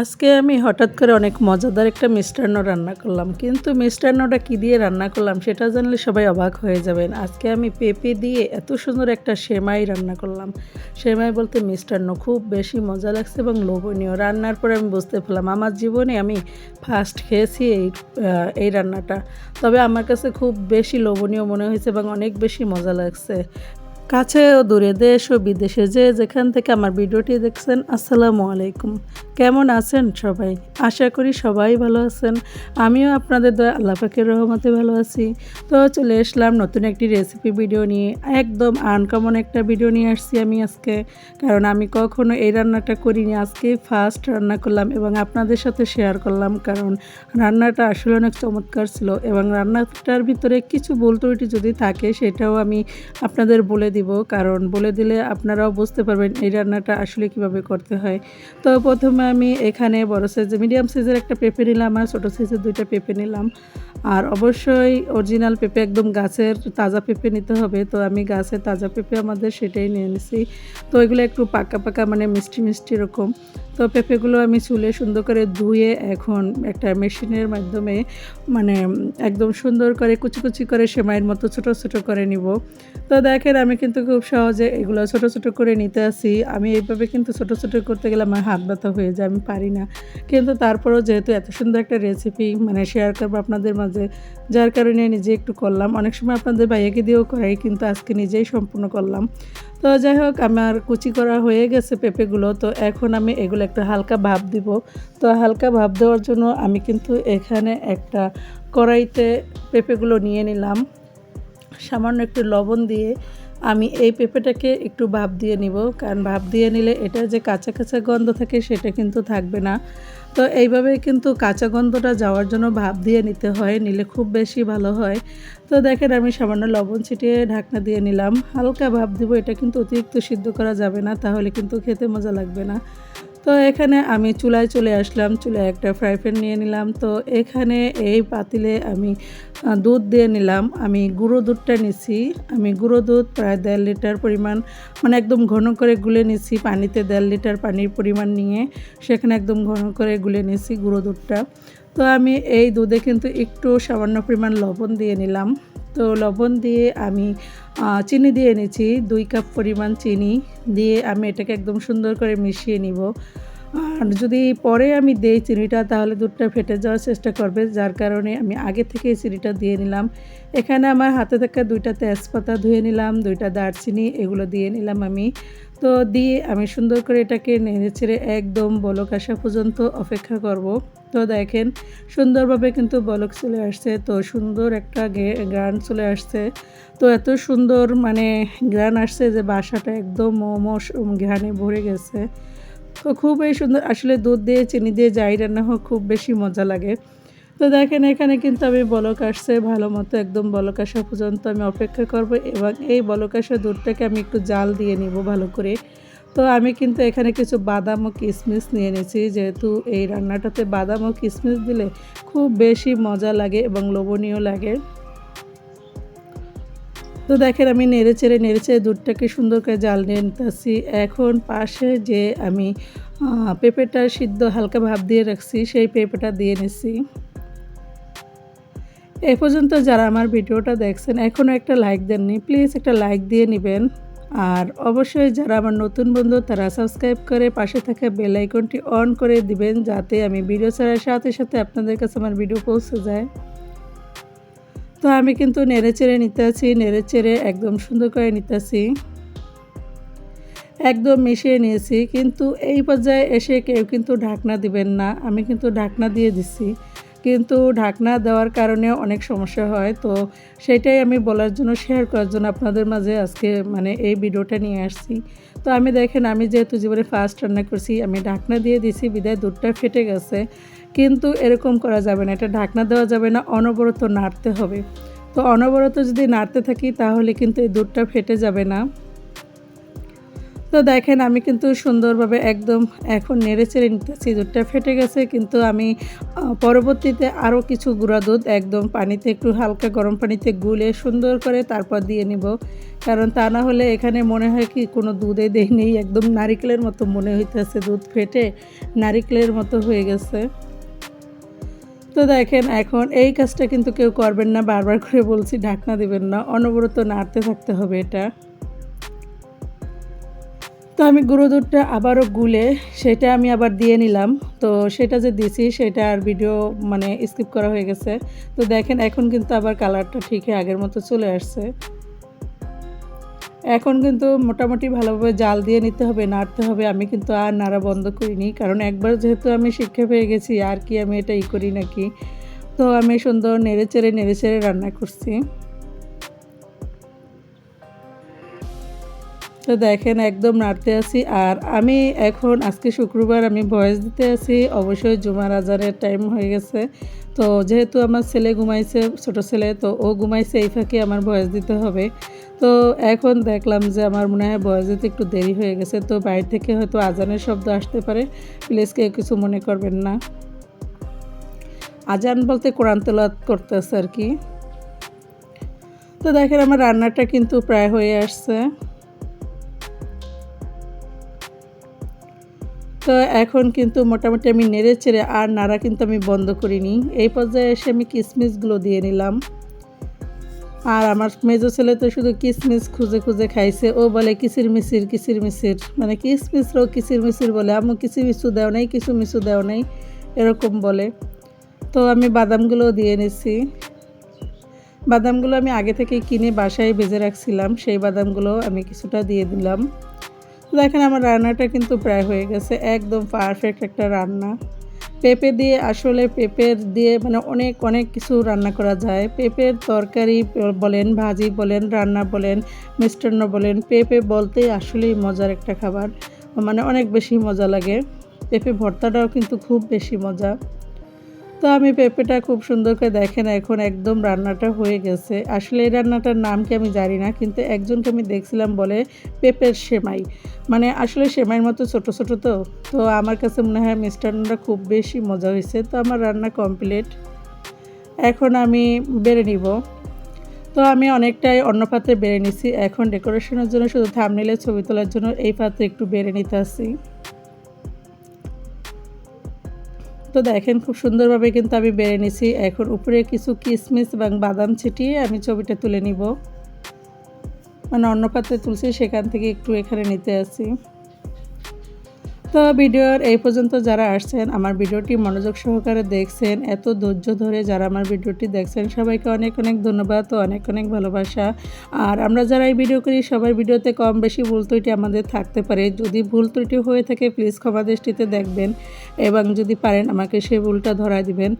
আজকে আমি হঠাৎ করে অনেক মজাদার একটা মিষ্টান্ন রান্না করলাম। কিন্তু মিষ্টান্নটা কী দিয়ে রান্না করলাম সেটা জানলে সবাই অবাক হয়ে যাবেন। আজকে আমি পেঁপে দিয়ে এত সুন্দর একটা সেমাই রান্না করলাম। সেমাই বলতে মিষ্টান্ন, খুব বেশি মজা লাগছে এবং লোভনীয়। রান্নার পরে আমি বুঝতে পারলাম, আমার জীবনে আমি ফার্স্ট খেয়েছি এই এই রান্নাটা। তবে আমার কাছে খুব বেশি লোভনীয় মনে হয়েছে এবং অনেক বেশি মজা লাগছে। কাছে ও দূরে দেশ ও বিদেশে যে যেখান থেকে আমার ভিডিওটি দেখছেন, আসসালামু আলাইকুম। কেমন আছেন সবাই? আশা করি সবাই ভালো আছেন। আমিও আপনাদের দয়া, আল্লাহ পাকের রহমতে ভালো আছি। তো চলে আসলাম নতুন একটি রেসিপি ভিডিও নিয়ে। একদম আনকমন একটা ভিডিও নিয়ে আসছি আমি আজকে। কারণ আমি কখনো এই রান্নাটা করিনি, আজকে ফার্স্ট রান্না করলাম এবং আপনাদের সাথে শেয়ার করলাম। কারণ রান্নাটা আসলে অনেক চমৎকার ছিল এবং রান্নাটার ভিতরে কিছু ভুল ত্রুটি যদি থাকে, সেটাও আমি আপনাদের বলে দিব, কারণ বলে দিলে আপনারাও বুঝতে পারবেন এই রান্নাটা আসলে কীভাবে করতে হয়। তো প্রথমে আমি এখানে বড় সাইজে মিডিয়াম সাইজের একটা পেঁপে নিলাম আর ছোটো সাইজের দুইটা পেঁপে নিলাম। আর অবশ্যই অরিজিনাল পেঁপে একদম গাছের তাজা পেঁপে নিতে হবে, তো আমি গাছের তাজা পেঁপে আমাদের সেটাই নিয়ে নিছি। তো এগুলো একটু পাকা পাকা মানে মিষ্টি মিষ্টি এরকম। তো পেঁপেগুলো আমি চুলে সুন্দর করে ধুয়ে এখন একটা মেশিনের মাধ্যমে মানে একদম সুন্দর করে কুচি কুচি করে সেমাইয়ের মতো ছোট ছোট করে নিব। তো দেখেন আমি কিন্তু খুব সহজে এগুলো ছোট ছোট করে নিতে আসি। আমি এইভাবে কিন্তু ছোট ছোট করতে গেলে আমার হাত ব্যথা হয়ে যায়, আমি পারি না। কিন্তু তারপরেও যেহেতু এত সুন্দর একটা রেসিপি মানে শেয়ার করব আপনাদের মাঝে, যার কারণে নিজে একটু করলাম। অনেক সময় আপনাদের ভাইয়াকে দিয়েও করাই, কিন্তু আজকে নিজেই সম্পূর্ণ করলাম। তো যাই হোক, আমার কুচি করা হয়ে গেছে পেঁপেগুলো। তো এখন আমি এগুলো একটু হালকা ভাব দিব। তো হালকা ভাব দেওয়ার জন্য আমি কিন্তু এখানে একটা কড়াইতে পেঁপেগুলো নিয়ে নিলাম। সামান্য একটু লবণ দিয়ে আমি এই পেঁপেটাকে একটু ভাপ দিয়ে নিব। কারণ ভাপ দিয়ে নিলে এটা যে কাঁচা কাঁচা গন্ধ থাকে সেটা কিন্তু থাকবে না। তো এইভাবে কিন্তু কাঁচা গন্ধটা যাওয়ার জন্য ভাপ দিয়ে নিতে হয়, নিলে খুব বেশি ভালো হয়। তো দেখেন আমি সামান্য লবণ ছিটিয়ে ঢাকনা দিয়ে নিলাম। হালকা ভাব দিব, এটা কিন্তু অতিরিক্ত সিদ্ধ করা যাবে না, তাহলে কিন্তু খেতে মজা লাগবে না। তো এখানে আমি চুলায় চলে আসলাম, চুলায় একটা ফ্রাই প্যান নিয়ে নিলাম। তো এখানে এই পাতিলে আমি দুধ দিয়ে নিলাম। আমি গুঁড়ো দুধটা নিছি। আমি গুঁড়ো দুধ প্রায় দেড় লিটার পরিমাণ মানে একদম ঘন করে গুলে নিছি পানিতে দেড় লিটার পানির পরিমাণ নিয়ে। সেখানে একদম ঘন করে গুলে নিছি গুঁড়ো দুধটা। তো আমি এই দুধে কিন্তু একটু সামান্য পরিমাণ লবণ দিয়ে নিলাম। তো লবণ দিয়ে আমি চিনি দিয়ে এনেছি। দুই কাপ পরিমাণ চিনি দিয়ে আমি এটাকে একদম সুন্দর করে মিশিয়ে নিব। আর যদি পরে আমি দেই চিনিটা, তাহলে দুধটা ফেটে যাওয়ার চেষ্টা করবে। যার কারণে আমি আগে থেকে চিনিটা দিয়ে নিলাম। এখানে আমার হাতে থাকা দুইটা তেজপাতা ধুয়ে নিলাম, দুইটা দারচিনি, এগুলো দিয়ে নিলাম আমি। তো দিয়ে আমি সুন্দর করে এটাকে নেড়ে ছেড়ে একদম বলক আসা পর্যন্ত অপেক্ষা করব। তো দেখেন, সুন্দরভাবে কিন্তু বলক চলে আসছে, তো সুন্দর একটা গ্রান চলে আসছে। তো এত সুন্দর মানে গ্রান আসছে যে বাসাটা একদম মোমো ঘ্রাণে ভরে গেছে। তো খুবই সুন্দর, আসলে দুধ দিয়ে, চিনি দিয়ে যাই রান্না হোক, খুব বেশি মজা লাগে। তো দেখেন, এখানে কিন্তু আমি বলক আসছে, ভালো মতো একদম বলক আসা পর্যন্ত আমি অপেক্ষা করব এবং এই বলক আসা দুধটাকে আমি একটু জাল দিয়ে নিব ভালো করে। তো আমি কিন্তু এখানে কিছু বাদাম ও কিশমিশ নিয়ে নিয়েছি, যেহেতু এই রান্নাটাতে বাদাম ও কিশমিশ দিলে খুব বেশি মজা লাগে এবং লোভনীয় লাগে। তো দেখেন, আমি নেড়ে চেড়ে নেড়ে চেড়ে দুধটাকে সুন্দর করে জাল নিয়ে নিতেছি। এখন পাশে যে আমি পেঁপেটা সিদ্ধ হালকা ভাব দিয়ে রাখছি, সেই পেঁপেটা দিয়ে নিছি। এ পর্যন্ত যারা আমার ভিডিওটা দেখছেন এখনও একটা লাইক দেননি প্লিজ একটা লাইক দিয়ে নেবেন। আর অবশ্যই যারা আমার নতুন বন্ধু, তারা সাবস্ক্রাইব করে পাশে থাকা বেল আইকনটি অন করে দিবেন, যাতে আমি ভিডিও ছাড়ার সাথে সাথে আপনাদের কাছে আমার ভিডিও পৌঁছে যায়। তো আমি কিন্তু নেড়ে চেড়ে নিতে আছি, নেড়ে চেড়ে একদম সুন্দর করে নিতেছি একদম মিশিয়ে নিয়েছি, কিন্তু এই পর্যায়ে এসে কেউ কিন্তু ঢাকনা দিবেন না, আমি কিন্তু ঢাকনা দিয়ে দিচ্ছি কিন্তু ঢাকনা দেওয়ার কারণে অনেক সমস্যা হয়। তো সেটাই আমি বলার জন্য শেয়ার করার জন্য আপনাদের মাঝে আজকে মানে এই ভিডিওটা নিয়ে আসছি। তো আমি দেখেন, আমি যেহেতু জীবনে ফার্স্ট রান্না করছি, আমি ঢাকনা দিয়ে দিছি, বিদায় দুধটা ফেটে গেছে। কিন্তু এরকম করা যাবে না, এটা ঢাকনা দেওয়া যাবে না, অনবরত নাড়তে হবে। তো অনবরত যদি নাড়তে থাকি, তাহলে কিন্তু এই দুধটা ফেটে যাবে না। তো দেখেন আমি কিন্তু সুন্দরভাবে একদম এখন নেড়ে চেড়ে নিতেছি, দুধটা ফেটে গেছে, কিন্তু আমি পরবর্তীতে আরও কিছু গুঁড়া দুধ একদম পানিতে একটু হালকা গরম পানিতে গুলে সুন্দর করে তারপর দিয়ে নিব। কারণ তা না হলে এখানে মনে হয় কি কোনো দুধে দেই নেই, একদম নারিকেলের মতো মনে হইতেছে দুধ ফেটে, নারিকেলের মতো হয়ে গেছে। তো দেখেন এখন এই কাজটা কিন্তু কেউ করবেন না, বারবার করে বলছি, ঢাকনা দিবেন না, অনবরত নাড়তে থাকতে হবে এটা। তো আমি গুঁড়ো দুধটা আবারও গুলে সেটা আমি আবার দিয়ে নিলাম। তো সেটা যে দিছি সেটা আর ভিডিও মানে স্কিপ করা হয়ে গেছে। তো দেখেন এখন কিন্তু আবার কালারটা ঠিকই আগের মতো চলে আসছে। এখন কিন্তু মোটামুটি ভালোভাবে জাল দিয়ে নিতে হবে, নাড়তে হবে। আমি কিন্তু আর নাড়া বন্ধ করিনি, কারণ একবার যেহেতু আমি শিক্ষা পেয়ে গেছি, আর কি আমি এটা ই করি নাকি? তো আমি সুন্দর নেড়ে চেড়ে নেড়ে চেড়ে রান্না করছি। তো দেখেন, একদম নাড়তে আছি। আর আমি এখন, আজকে শুক্রবার, আমি ভয়েস দিতে আছি। অবশ্যই জুমার আজারের টাইম হয়ে গেছে। তো যেহেতু আমার ছেলে ঘুমাইছে, ছোট ছেলে, তো ও ঘুমাইছে, এই ফাঁকে আমার ভয়েস দিতে হবে। তো এখন দেখলাম যে আমার মনে হয় ভয়েস দিতে একটু দেরি হয়ে গেছে। তো বাইরে থেকে হয়তো আজানের শব্দ আসতে পারে। প্লিজ কেউ কিছু মনে করবেন না। আজান বলতে কোরআন তেলাওয়াত করতেছে আর কি। তো দেখেন, আমার রান্নাটা কিন্তু প্রায় হয়ে আসছে। তো এখন কিন্তু মোটামুটি আমি নেড়ে চেড়ে আর নাড়া কিন্তু আমি বন্ধ করিনি। এই পর্যায়ে এসে আমি কিসমিসগুলো দিয়ে নিলাম। আর আমার মেজো ছেলে তো শুধু কিসমিস খুঁজে খুঁজে খাইছে। ও বলে কিসির মিসির কিসির মিসির মানে কিশমিশরাও কিসির মিসির বলে আমু কিছু মিছু দেও নাই কিছু মিছু দেও নাই। এরকম বলে। তো আমি বাদামগুলো দিয়ে নিছি। বাদামগুলো আমি আগে থেকে কিনে বাসায় ভেজে রাখছিলাম। সেই বাদামগুলো আমি কিছুটা দিয়ে দিলাম। দেখেন আমার রান্নাটা কিন্তু প্রায় হয়ে গেছে, একদম পারফেক্ট একটা রান্না। পেঁপে দিয়ে আসলে পেঁপের দিয়ে মানে অনেক অনেক কিছু রান্না করা যায়। পেঁপের তরকারি বলেন, ভাজি বলেন, রান্না বলেন, মিষ্টান্ন বলেন, পেঁপে বলতেই আসলেই মজার একটা খাবার। মানে অনেক বেশি মজা লাগে। পেঁপে ভর্তাটাও কিন্তু খুব বেশি মজা। তো আমি পেঁপেটা খুব সুন্দর করে দেখেন, এখন একদম রান্নাটা হয়ে গেছে। আসলে এই রান্নাটার নাম কি আমি জানি না, কিন্তু একজনকে আমি দেখছিলাম বলে পেঁপের সেমাই। মানে আসলে সেমাইয়ের মতো ছোট ছোট তো তো আমার কাছে মনে হয় মিষ্টান্নটা খুব বেশি মজা হয়েছে। তো আমার রান্না কমপ্লিট এখন আমি বেড়ে নিব। তো আমি অনেকটাই অন্য পাত্রে বেড়ে নিছি। এখন ডেকোরেশনের জন্য শুধু থামনিলে ছবি তোলার জন্য এই পাত্রে একটু বেড়ে নিতে আসি। তো দেখেন খুব সুন্দরভাবে কিন্তু আমি বেড়ে নিছি। এখন উপরে কিছু কিসমিস এবং বাদাম ছিটিয়ে আমি ছবিটা তুলে নিব। মানে অন্য পাত্রে তুলছি, সেখান থেকে একটু এখানে নিতে আসি। তো ভিডিওর এই পর্যন্ত যারা আসছেন, আমার ভিডিওটি মনোযোগ সহকারে দেখছেন, এত ধৈর্য ধরে যারা আমার ভিডিওটি দেখছেন, সবাইকে অনেক অনেক ধন্যবাদ ও অনেক অনেক ভালোবাসা। আর আমরা যারা এই ভিডিও করি, সবার ভিডিওতে কম বেশি ভুল ত্রুটি আমাদের থাকতে পারে। যদি ভুল ত্রুটি হয়ে থাকে প্লিজ ক্ষমা দৃষ্টিতে দেখবেন এবং যদি পারেন আমাকে সেই ভুলটা ধরা দিবেন।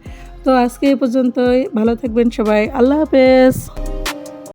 তো আজকে এই পর্যন্তই। ভালো থাকবেন সবাই। আল্লাহ হাফেজ।